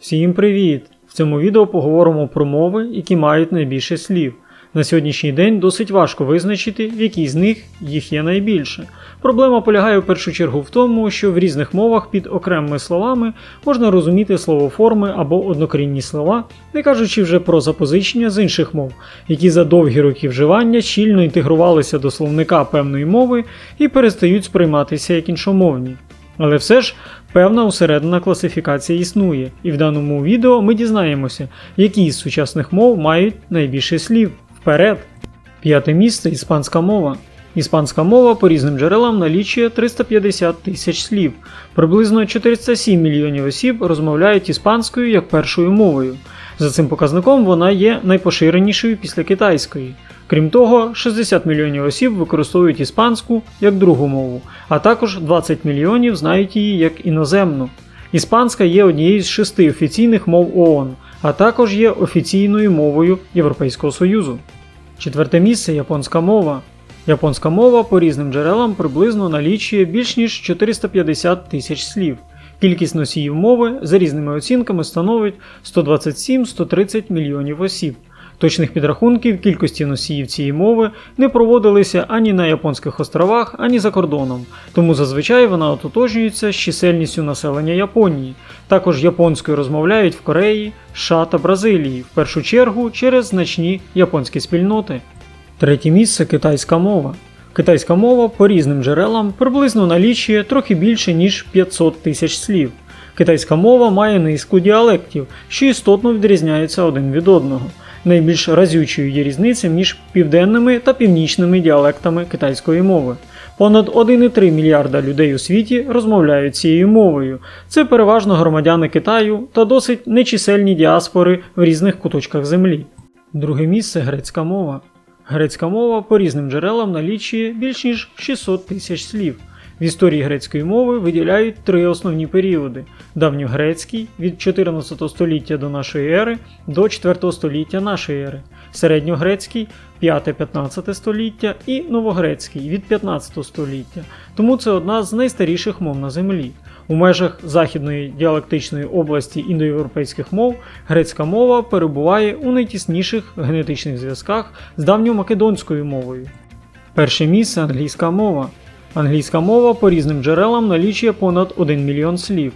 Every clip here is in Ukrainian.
Всім привіт! В цьому відео поговоримо про мови, які мають найбільше слів. На сьогоднішній день досить важко визначити, в якій з них їх є найбільше. Проблема полягає в першу чергу в тому, що в різних мовах під окремими словами можна розуміти словоформи або однокорінні слова, не кажучи вже про запозичення з інших мов, які за довгі роки вживання щільно інтегрувалися до словника певної мови і перестають сприйматися як іншомовні. Але все ж певна усередина класифікація існує, і в даному відео ми дізнаємося, які з сучасних мов мають найбільше слів. Вперед! П'яте місце іспанська мова. Іспанська мова по різним джерелам налічує 350 тисяч слів. Приблизно 407 мільйонів осіб розмовляють іспанською як першою мовою. За цим показником вона є найпоширенішою після китайської. Крім того, 60 мільйонів осіб використовують іспанську як другу мову, а також 20 мільйонів знають її як іноземну. Іспанська є однією з шести офіційних мов ООН, а також є офіційною мовою Європейського Союзу. Четверте місце японська мова. Японська мова по різним джерелам приблизно налічує більш ніж 450 тисяч слів. Кількість носіїв мови за різними оцінками становить 127-130 мільйонів осіб. Точних підрахунків кількості носіїв цієї мови не проводилися ані на Японських островах, ані за кордоном, тому зазвичай вона ототожнюється з чисельністю населення Японії. Також японською розмовляють в Кореї, США та Бразилії, в першу чергу через значні японські спільноти. Третє місце китайська мова. Китайська мова по різним джерелам приблизно налічує трохи більше ніж 500 тисяч слів. Китайська мова має низку діалектів, що істотно відрізняються один від одного. Найбільш разючою є різниця між південними та північними діалектами китайської мови. Понад 1,3 мільярда людей у світі розмовляють цією мовою. Це переважно громадяни Китаю та досить нечисельні діаспори в різних куточках землі. Друге місце грецька мова. Грецька мова по різним джерелам налічує більш ніж 600 тисяч слів. В історії грецької мови виділяють три основні періоди: давньогрецький від 14 століття до нашої ери до 4 століття нашої ери, середньогрецький 5-15 століття і новогрецький від 15 століття. Тому це одна з найстаріших мов на землі. У межах західної діалектичної області індоєвропейських мов грецька мова перебуває у найтісніших генетичних зв'язках з давньомакедонською мовою. Перше місце англійська мова. Англійська мова по різним джерелам налічує понад 1 мільйон слів.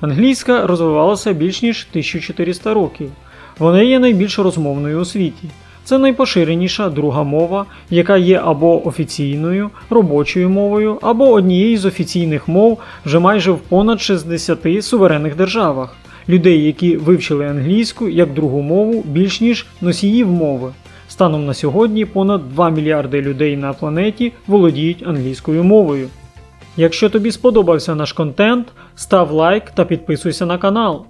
Англійська розвивалася більш ніж 1400 років. Вона є найбільш розмовною у світі. Це найпоширеніша друга мова, яка є або офіційною, робочою мовою, або однією з офіційних мов вже майже в понад 60 суверенних державах. Людей, які вивчили англійську як другу мову, більш ніж носіїв мови. Станом на сьогодні понад 2 мільярди людей на планеті володіють англійською мовою. Якщо тобі сподобався наш контент, став лайк та підписуйся на канал.